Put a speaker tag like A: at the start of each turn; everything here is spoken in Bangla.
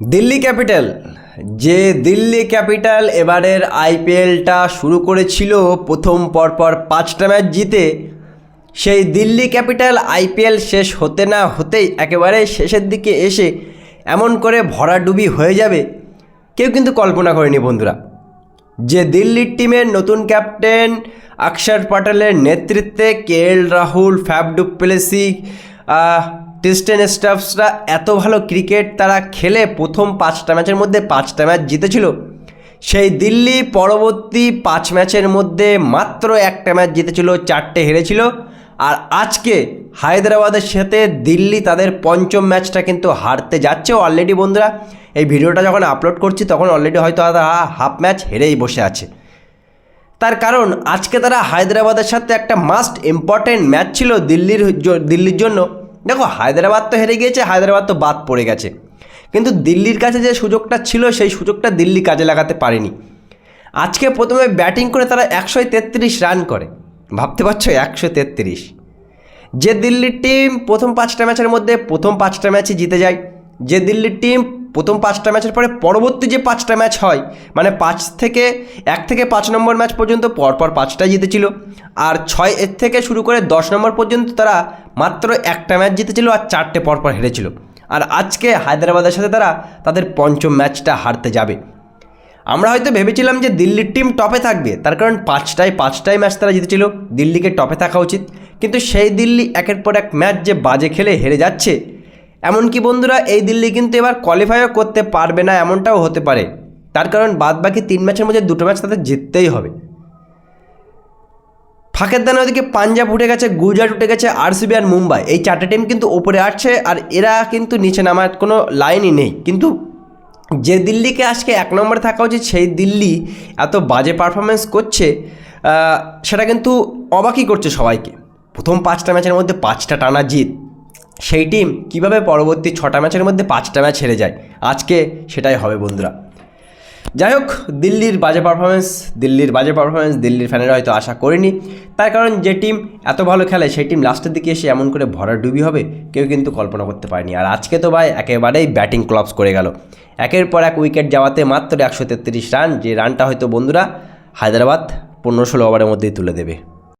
A: দিল্লি ক্যাপিটাল। যে দিল্লি ক্যাপিটাল এবারের আইপিএলটা শুরু করেছিল প্রথম পরপর পাঁচটা ম্যাচ জিতে, সেই দিল্লি ক্যাপিটাল আইপিএল শেষ হতে না হতেই একেবারে শেষের দিকে এসে এমন করে ভরাডুবি হয়ে যাবে, কেউ কিন্তু কল্পনা করেনি বন্ধুরা। যে দিল্লির টিমের নতুন ক্যাপ্টেন অক্ষর পাটেলের নেতৃত্বে K L Rahul, Faf du Plessis Tristan স্টাফসরা এত ভালো ক্রিকেট তারা খেলে প্রথম পাঁচটা ম্যাচের মধ্যে পাঁচটা ম্যাচ জিতেছিল। সেই দিল্লি পরবর্তী পাঁচ ম্যাচের মধ্যে মাত্র একটা ম্যাচ জিতেছিল, চারটে হেরেছিল। আর আজকে হায়দ্রাবাদের সাথে দিল্লি তাদের পঞ্চম ম্যাচটা কিন্তু হারতে যাচ্ছে অলরেডি বন্ধুরা। এই ভিডিওটা যখন আপলোড করছি তখন অলরেডি হয়তো তারা হাফ ম্যাচ হেরেই বসে আছে। তার কারণ আজকে তারা হায়দ্রাবাদের সাথে একটা মাস্ট ইম্পর্টেন্ট ম্যাচ ছিল দিল্লির দিল্লির জন্য। দেখো, হায়দ্রাবাদ তো হেরে গিয়েছে, হায়দ্রাবাদ তো বাদ পড়ে গেছে। কিন্তু দিল্লির কাছে যে সুযোগটা ছিল, সেই সুযোগটা দিল্লি কাজে লাগাতে পারেনি। আজকে প্রথমে ব্যাটিং করে তারা একশো তেত্রিশ রান করে। ভাবতে পারছ, একশো তেত্রিশ। যে দিল্লির টিম প্রথম পাঁচটা ম্যাচের মধ্যে প্রথম পাঁচটা ম্যাচই জিতে যায়, যে দিল্লির টিম প্রথম পাঁচটা ম্যাচের পরে পরবর্তী যে পাঁচটা ম্যাচ হয় মানে পাঁচ থেকে এক থেকে পাঁচ নম্বর ম্যাচ পর্যন্ত পরপর পাঁচটা জিতেছিল। আর ছয় এর থেকে শুরু করে দশ নম্বর পর্যন্ত তারা মাত্র একটা ম্যাচ জিতেছিল আর চারটে পরপর হেরেছিল। আর আজকে হায়দ্রাবাদের সাথে তারা তাদের পঞ্চম ম্যাচটা হারতে যাবে। আমরা হয়তো ভেবেছিলাম যে দিল্লির টিম টপে থাকবে, তার কারণ পাঁচটায় পাঁচটাই ম্যাচ তারা জিতেছিল, দিল্লিকে টপে থাকা উচিত। কিন্তু সেই দিল্লি একের পর এক ম্যাচ যে বাজে খেলে হেরে যাচ্ছে এমনকি বন্ধুরা, এই দিল্লি কিন্তু এবার কোয়ালিফাইও করতে পারবে না, এমনটাও হতে পারে। তার কারণ বাদ বাকি তিন ম্যাচের মধ্যে দুটো ম্যাচ তাদের জিততেই হবে। ফাঁকের দানে ওদিকে পাঞ্জাব উঠে গেছে, গুজরাট উঠে গেছে, আরসিবি আর মুম্বাই। এই চারটে টিম কিন্তু ওপরে আসছে আর এরা কিন্তু নিচে নামার কোনো লাইনই নেই। কিন্তু যে দিল্লিকে আজকে এক নম্বরে থাকা উচিত, সেই দিল্লি এত বাজে পারফরমেন্স করছে সেটা কিন্তু অবাকই করছে সবাইকে। প্রথম পাঁচটা ম্যাচের মধ্যে পাঁচটা টানা জিত। সেই টিম কীভাবে পরবর্তী ছটা ম্যাচের মধ্যে পাঁচটা ম্যাচ হেরে যায়? আজকে সেটাই হবে বন্ধুরা। যাই হোক, দিল্লির বাজে পারফরমেন্স দিল্লির বাজে পারফরমেন্স দিল্লির ফ্যানেরা হয়তো আশা করেনি। তার কারণ যে টিম এত ভালো খেলে, সেই টিম লাস্টের দিকে এসে এমন করে ভরা ডুবি হবে, কেউ কিন্তু কল্পনা করতে পারেনি। আর আজকে তো ভাই একেবারেই ব্যাটিং ক্লপস করে গেল। একের পর এক উইকেট যাওয়াতে মাত্র একশো তেত্রিশ রান যে রানটা হয়তো বন্ধুরা হায়দ্রাবাদ পনেরো ষোলো ওভারের মধ্যেই তুলে দেবে।